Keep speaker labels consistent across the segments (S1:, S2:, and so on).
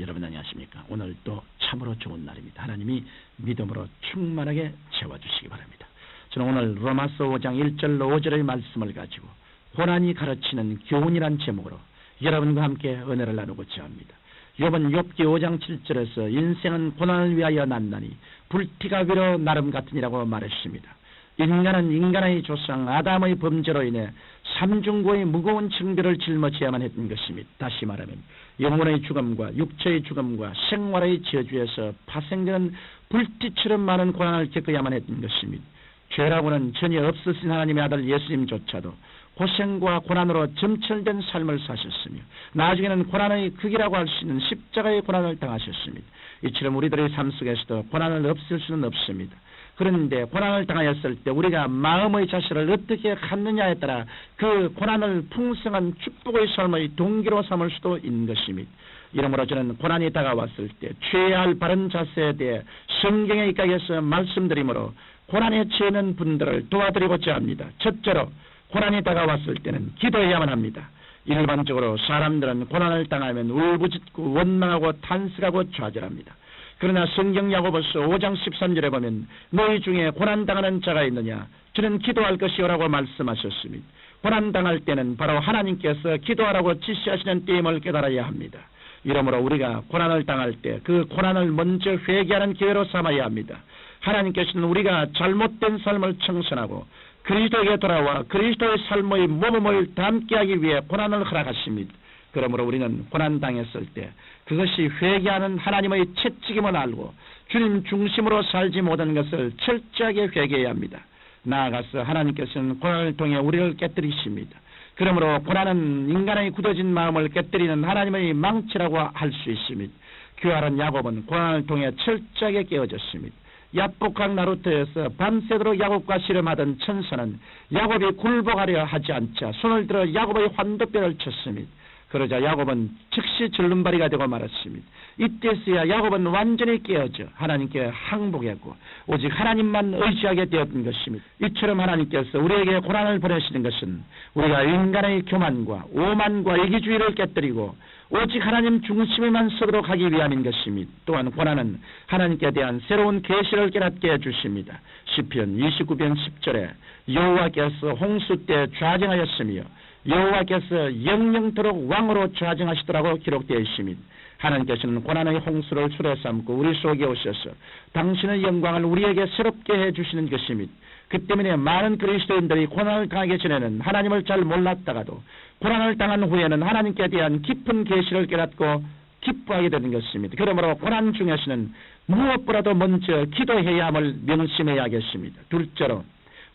S1: 여러분 안녕하십니까? 오늘 또 참으로 좋은 날입니다. 하나님이 믿음으로 충만하게 채워주시기 바랍니다. 저는 오늘 로마서 5장 1절로 5절의 말씀을 가지고 고난이 가르치는 교훈이란 제목으로 여러분과 함께 은혜를 나누고자 합니다. 요번 욥기 5장 7절에서 인생은 고난을 위하여 난나니 불티가 위로 나름 같으니라고 말했습니다. 인간은 인간의 조상 아담의 범죄로 인해 삼중고의 무거운 징벌을 짊어져야만 했던 것입니다. 다시 말하면 영혼의 죽음과 육체의 죽음과 생활의 저주에서 파생되는 불티처럼 많은 고난을 겪어야만 했던 것입니다. 죄라고는 전혀 없으신 하나님의 아들 예수님조차도 고생과 고난으로 점철된 삶을 사셨으며 나중에는 고난의 극이라고 할 수 있는 십자가의 고난을 당하셨습니다. 이처럼 우리들의 삶 속에서도 고난을 없앨 수는 없습니다. 그런데 고난을 당하였을 때 우리가 마음의 자세를 어떻게 갖느냐에 따라 그 고난을 풍성한 축복의 삶의 동기로 삼을 수도 있는 것입니다. 이러므로 저는 고난이 다가왔을 때 취해야 할 바른 자세에 대해 성경에 입각해서 말씀드리므로 고난에 처해는 분들을 도와드리고자 합니다. 첫째로 고난이 다가왔을 때는 기도해야만 합니다. 일반적으로 사람들은 고난을 당하면 울부짖고 원망하고 탄식하고 좌절합니다. 그러나 성경 야고보서 5장 13절에 보면 너희 중에 고난당하는 자가 있느냐 저는 기도할 것이오라고 말씀하셨습니다. 고난당할 때는 바로 하나님께서 기도하라고 지시하시는 때임을 깨달아야 합니다. 이러므로 우리가 고난을 당할 때 그 고난을 먼저 회개하는 기회로 삼아야 합니다. 하나님께서는 우리가 잘못된 삶을 청산하고 그리스도에게 돌아와 그리스도의 삶의 모범을 담게 하기 위해 고난을 허락하십니다. 그러므로 우리는 고난 당했을 때 그것이 회개하는 하나님의 채찍임을 알고 주님 중심으로 살지 못한 것을 철저하게 회개해야 합니다. 나아가서 하나님께서는 고난을 통해 우리를 깨뜨리십니다. 그러므로 고난은 인간의 굳어진 마음을 깨뜨리는 하나님의 망치라고 할 수 있습니다. 교활한 야곱은 고난을 통해 철저하게 깨어졌습니다. 야복강 나루터에서 밤새도록 야곱과 씨름하던 천사는 야곱이 굴복하려 하지 않자 손을 들어 야곱의 환도뼈를 쳤습니다. 그러자 야곱은 즉시 절름발이가 되고 말았습니다. 이때서야 야곱은 완전히 깨어져 하나님께 항복했고 오직 하나님만 의지하게 되었던 것입니다. 이처럼 하나님께서 우리에게 고난을 보내시는 것은 우리가 인간의 교만과 오만과 이기주의를 깨뜨리고 오직 하나님 중심에만 서도록 하기 위함인 것입니다. 또한 고난은 하나님께 대한 새로운 계시를 깨닫게 해주십니다. 시편 29편 10절에 여호와께서 홍수 때 좌정하였으며 여호와께서 영영토록 왕으로 좌정하시더라고 기록되어 있습니다. 하나님께서는 고난의 홍수를 수레 삼고 우리 속에 오셔서 당신의 영광을 우리에게 새롭게 해주시는 것입니다. 그 때문에 많은 그리스도인들이 고난을 당하기 전에는 하나님을 잘 몰랐다가도 고난을 당한 후에는 하나님께 대한 깊은 계시를 깨닫고 기뻐하게 되는 것입니다. 그러므로 고난 중에서는 무엇보다도 먼저 기도해야 함을 명심해야겠습니다. 둘째로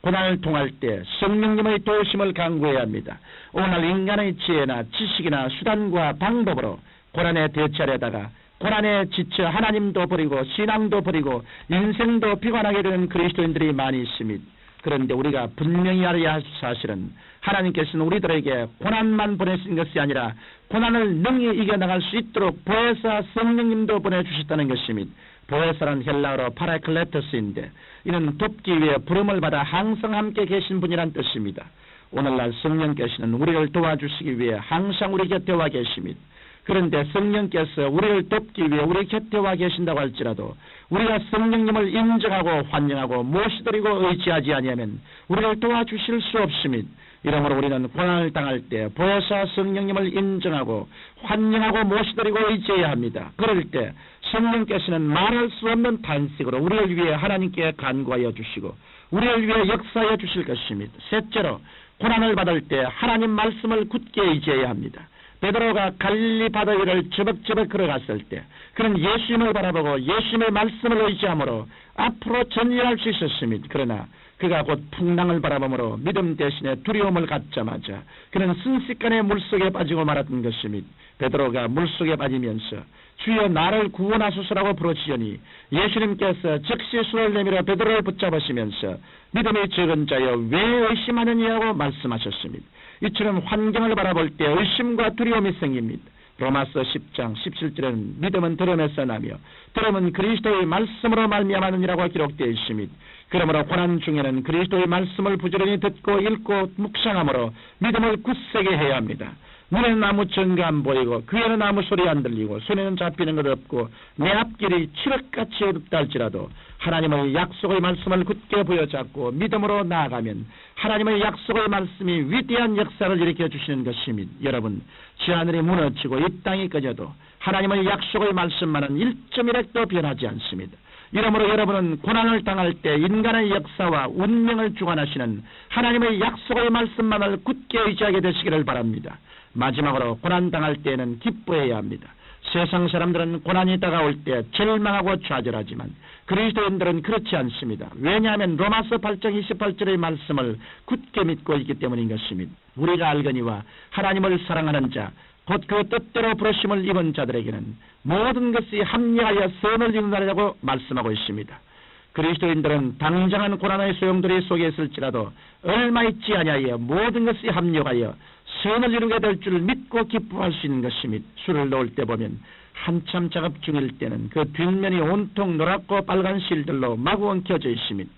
S1: 고난을 통할 때 성령님의 도우심을 강구해야 합니다. 오늘 인간의 지혜나 지식이나 수단과 방법으로 고난에 대처하려다가 고난에 지쳐 하나님도 버리고 신앙도 버리고 인생도 비관하게 되는 그리스도인들이 많이 있습니다. 그런데 우리가 분명히 알아야 할 사실은 하나님께서는 우리들에게 고난만 보내신 것이 아니라 고난을 능히 이겨나갈 수 있도록 보혜사 성령님도 보내주셨다는 것입니다. 보혜사는 헬라어로 파라클레토스인데 이는 돕기 위해 부름을 받아 항상 함께 계신 분이란 뜻입니다. 오늘날 성령께서는 우리를 도와주시기 위해 항상 우리 곁에 와 계십니다. 그런데 성령께서 우리를 돕기 위해 우리 곁에 와 계신다고 할지라도 우리가 성령님을 인정하고 환영하고 모시드리고 의지하지 아니하면 우리를 도와주실 수 없습니다. 이러므로 우리는 고난을 당할 때 보혜사 성령님을 인정하고 환영하고 모시드리고 의지해야 합니다. 그럴 때 성령께서는 말할 수 없는 탄식으로 우리를 위해 하나님께 간구하여 주시고 우리를 위해 역사해 주실 것입니다. 셋째로 고난을 받을 때 하나님 말씀을 굳게 의지해야 합니다. 베드로가 갈릴리 바다 위를 저벅저벅 걸어갔을 때 그는 예수님을 바라보고 예수님의 말씀을 의지함으로 앞으로 전진할 수 있었습니다. 그러나 그가 곧 풍랑을 바라보므로 믿음 대신에 두려움을 갖자마자 그는 순식간에 물속에 빠지고 말았던 것입니다. 베드로가 물속에 빠지면서 주여 나를 구원하소서라고 부르시니 예수님께서 즉시 손을 내밀어 베드로를 붙잡으시면서 믿음이 적은 자여 왜 의심하느냐고 말씀하셨습니다. 이처럼 환경을 바라볼 때 의심과 두려움이 생깁니다. 로마서 10장 17절에는 믿음은 들음에서 나며 들음은 그리스도의 말씀으로 말미암았느니라고 기록되어 있습니다. 그러므로 고난 중에는 그리스도의 말씀을 부지런히 듣고 읽고 묵상함으로 믿음을 굳세게 해야 합니다. 눈에는 아무 증거 안 보이고 귀에는 아무 소리 안 들리고 손에는 잡히는 것 없고 내 앞길이 칠흑같이 어둡다 할지라도 하나님의 약속의 말씀을 굳게 부여잡고 믿음으로 나아가면 하나님의 약속의 말씀이 위대한 역사를 일으켜 주시는 것입니다. 여러분 지하늘이 무너지고 이 땅이 꺼져도 하나님의 약속의 말씀만은 1.1핵도 변하지 않습니다. 이러므로 여러분은 고난을 당할 때 인간의 역사와 운명을 주관하시는 하나님의 약속의 말씀만을 굳게 의지하게 되시기를 바랍니다. 마지막으로 고난 당할 때에는 기뻐해야 합니다. 세상 사람들은 고난이 다가올 때 절망하고 좌절하지만 그리스도인들은 그렇지 않습니다. 왜냐하면 로마서 8장 28절의 말씀을 굳게 믿고 있기 때문인 것입니다. 우리가 알거니와 하나님을 사랑하는 자, 곧 그 뜻대로 부르심을 입은 자들에게는 모든 것이 합리하여 선을 이루나라고 말씀하고 있습니다. 그리스도인들은 당장한 고난의 소용돌이 속에 있을지라도 얼마 있지 아니하여 모든 것이 합력하여 선을 이루게 될 줄 믿고 기뻐할 수 있는 것입니다. 술을 넣을 때 보면 한참 작업 중일 때는 그 뒷면이 온통 노랗고 빨간 실들로 마구 엉켜져 있습니다.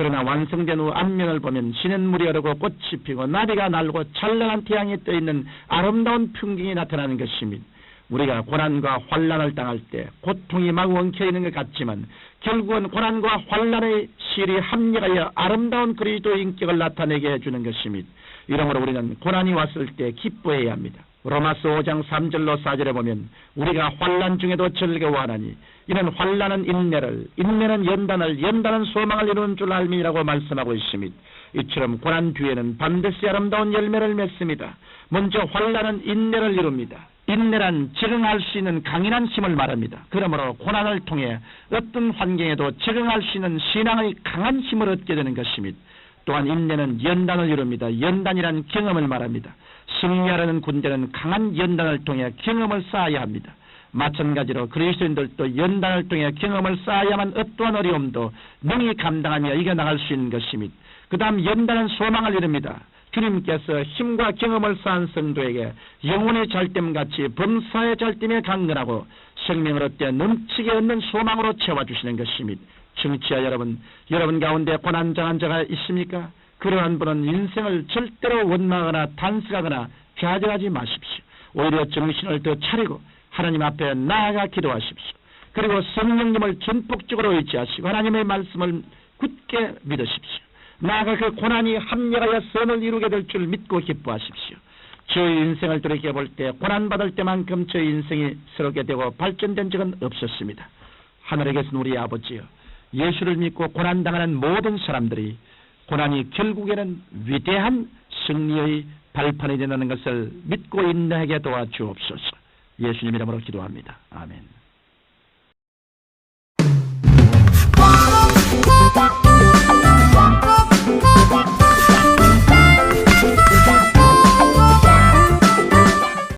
S1: 그러나 완성된 후 앞면을 보면 시냇 물이 흐르고 꽃이 피고 나비가 날고 찬란한 태양이 떠있는 아름다운 풍경이 나타나는 것입니다. 우리가 고난과 환란을 당할 때 고통이 마구 엉켜 있는 것 같지만 결국은 고난과 환란의 실이 합력하여 아름다운 그리스도 인격을 나타내게 해주는 것입니다. 이러므로 우리는 고난이 왔을 때 기뻐해야 합니다. 로마서 5장 3절로 4절에 보면 우리가 환란 중에도 즐거워하나니 이는 환란은 인내를 인내는 연단을 연단은 소망을 이루는 줄 알미라고 말씀하고 있습니다. 이처럼 고난 뒤에는 반드시 아름다운 열매를 맺습니다. 먼저 환란은 인내를 이룹니다. 인내란 적응할 수 있는 강인한 힘을 말합니다. 그러므로 고난을 통해 어떤 환경에도 적응할 수 있는 신앙의 강한 힘을 얻게 되는 것입니다. 또한 인내는 연단을 이룹니다. 연단이란 경험을 말합니다. 승리하려는 군대는 강한 연단을 통해 경험을 쌓아야 합니다. 마찬가지로 그리스도인들도 연단을 통해 경험을 쌓아야만 어떠한 어려움도 능히 감당하며 이겨나갈 수 있는 것입니다. 그 다음 연단은 소망을 이룹니다. 주님께서 힘과 경험을 쌓은 성도에게 영혼의 잘됨같이 범사의 잘됨에 강건하고 생명을 얻되 넘치게 얻는 소망으로 채워주시는 것입니다. 청취자 여러분, 여러분 가운데 고난당한 자가 있습니까? 그러한 분은 인생을 절대로 원망하거나 단식하거나 좌절하지 마십시오. 오히려 정신을 더 차리고 하나님 앞에 나아가 기도하십시오. 그리고 성령님을 전폭적으로 의지하시고 하나님의 말씀을 굳게 믿으십시오. 나아가 그 고난이 합력하여 선을 이루게 될 줄 믿고 기뻐하십시오. 저의 인생을 돌이켜볼 때 고난받을 때만큼 저의 인생이 새롭게 되고 발전된 적은 없었습니다. 하늘에 계신 우리 아버지여 예수를 믿고 고난당하는 모든 사람들이 고난이 결국에는 위대한 승리의 발판이 된다는 것을 믿고 인내하게 도와주옵소서. 예수님 이름으로 기도합니다. 아멘.